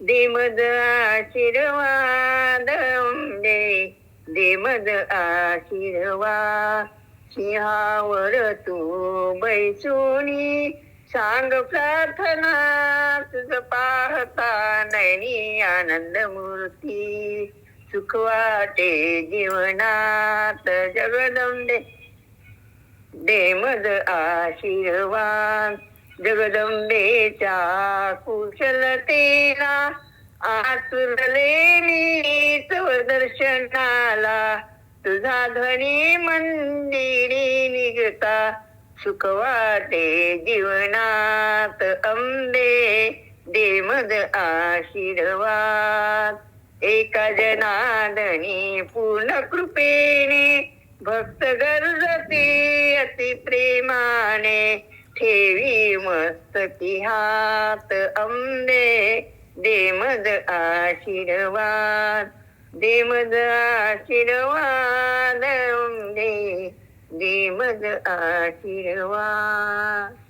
देमद आशीर्वाद अंबे देमद आशीर्वाद सिंहावर तू बैसुनी सांग प्रार्थना तुझ पाहता नैनी आनंद मूर्ती सुख वाटे जीवनात जगदंबे देमद आशीर्वाद जगदंबेच्या कुशलतेला आतुरले मी तव दर्शनाला तुझा ध्वनी मंदिरी निघता. सुखवाटे जीवनात अंबे देमद आशीर्वाद. एका जनादनी पूर्ण कृपेने भक्त गरजती अति प्रेमाने ठेवी मस्तकी हात अंबे. देमज आशीर्वाद देमज आशीर्वाद अंबे. देमज आशीर्वाद.